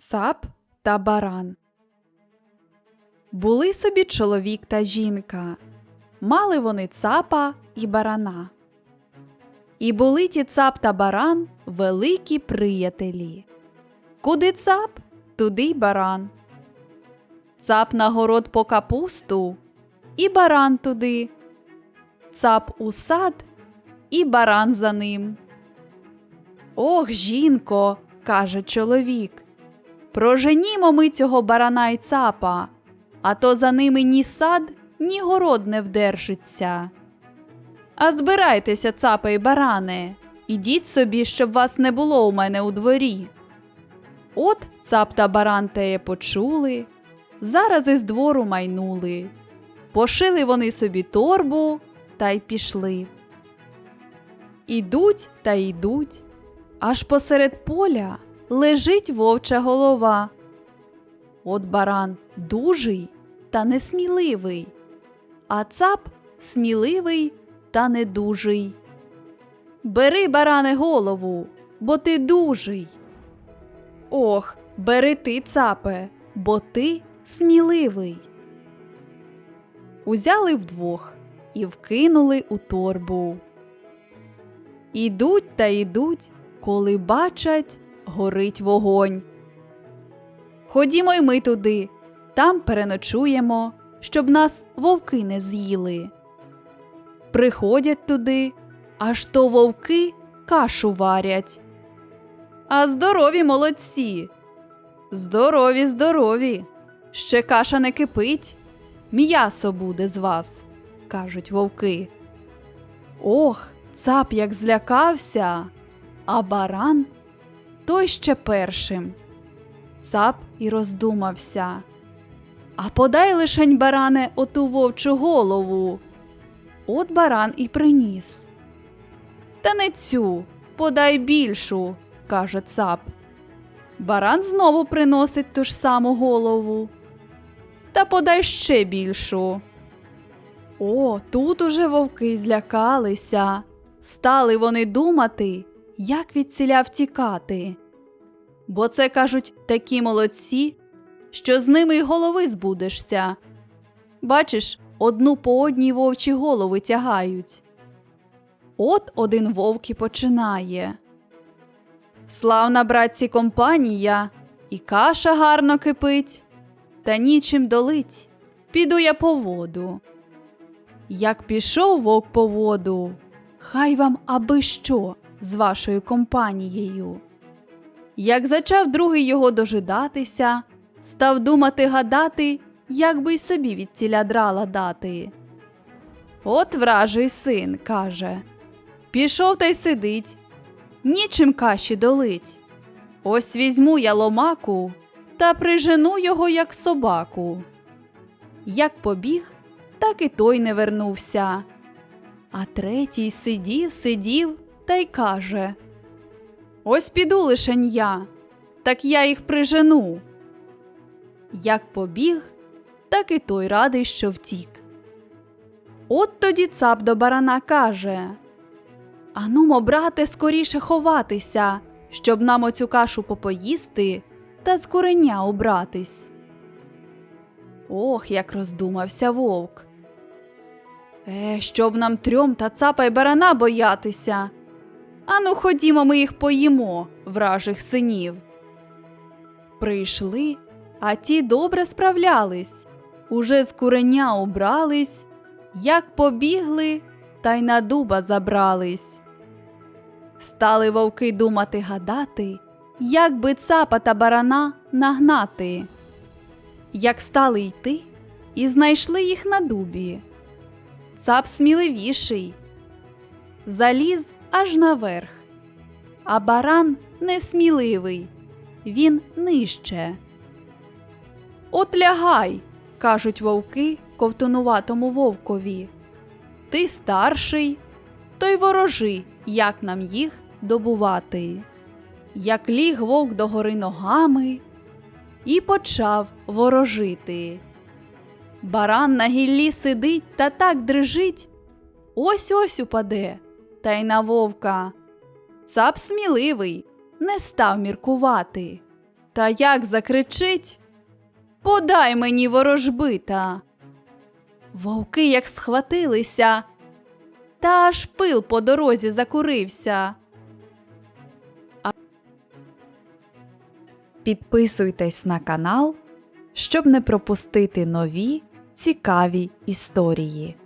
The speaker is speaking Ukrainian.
Цап та баран. Були собі чоловік та жінка. Мали вони цапа і барана. І були ті цап та баран великі приятелі. Куди цап, туди й баран. Цап на город по капусту, і баран туди. Цап у сад, і баран за ним. Ох, жінко, каже чоловік. Проженімо ми цього барана й цапа, а то за ними ні сад, ні город не вдержиться. А збирайтеся, цапи й баране, ідіть собі, щоб вас не було у мене у дворі. От цап та баран теє почули, зараз із двору майнули. Пошили вони собі торбу та й пішли. Ідуть та йдуть, аж посеред поля лежить вовча голова. От баран дужий та несміливий, а цап сміливий та недужий. Бери, баране, голову, бо ти дужий. Ох, бери ти, цапе, бо ти сміливий. Узяли вдвох і вкинули у торбу. Ідуть та йдуть, коли бачать, горить вогонь. Ходімо й ми туди, там переночуємо, щоб нас вовки не з'їли. Приходять туди, аж то вовки кашу варять. А здорові молодці. Здорові, здорові. Ще каша не кипить. М'ясо буде з вас, кажуть вовки. Ох, цап як злякався, а баран той ще першим. Цап і роздумався. А подай лишень, баране, оту вовчу голову. От баран і приніс. Та не цю, подай більшу, каже цап. Баран знову приносить ту ж саму голову. Та подай ще більшу. О, тут уже вовки злякалися. Стали вони думати, як від ціля втікати. Бо це, кажуть, такі молодці, що з ними й голови збудешся. Бачиш, одну по одній вовчі голови тягають. От один вовк і починає. Славна, братці, компанія, і каша гарно кипить, та нічим долить. Піду я по воду. Як пішов вовк по воду, хай вам аби що з вашою компанією. Як зачав другий його дожидатися, став думати гадати, як би й собі від ціля драла дати. От вражий син, каже, пішов та й сидить, нічим каші долить. Ось візьму я ломаку та прижену його, як собаку. Як побіг, так і той не вернувся. А третій сидів, сидів та й каже Ось піду лишень я, так я їх прижену. Як побіг, так і той радий, що втік. От тоді цап до барана каже Анумо, брате, скоріше ховатися, щоб нам оцю кашу попоїсти та з куреня убратись. Ох, як роздумався вовк. Е, щоб нам трьом та цапа й барана боятися. Ану, ходімо, ми їх поїмо, вражих синів. Прийшли, а ті добре справлялись, уже з куреня убрались, як побігли, та й на дуба забрались. Стали вовки думати гадати, як би цапа та барана нагнати. Як стали йти, і знайшли їх на дубі. Цап сміливіший, заліз аж наверх, а баран несміливий, він нижче. От лягай, кажуть вовки ковтонуватому вовкові. Ти старший, то й ворожи, як нам їх добувати. Як ліг вовк догори ногами і почав ворожити. Баран на гіллі сидить та так дрижить, ось ось упаде, та й на вовка. Цап сміливий, не став міркувати, Та як закричить Подай мені ворожбита. Вовки як схватилися, та аж пил по дорозі закурився. Підписуйтесь на канал, щоб не пропустити нові цікаві історії.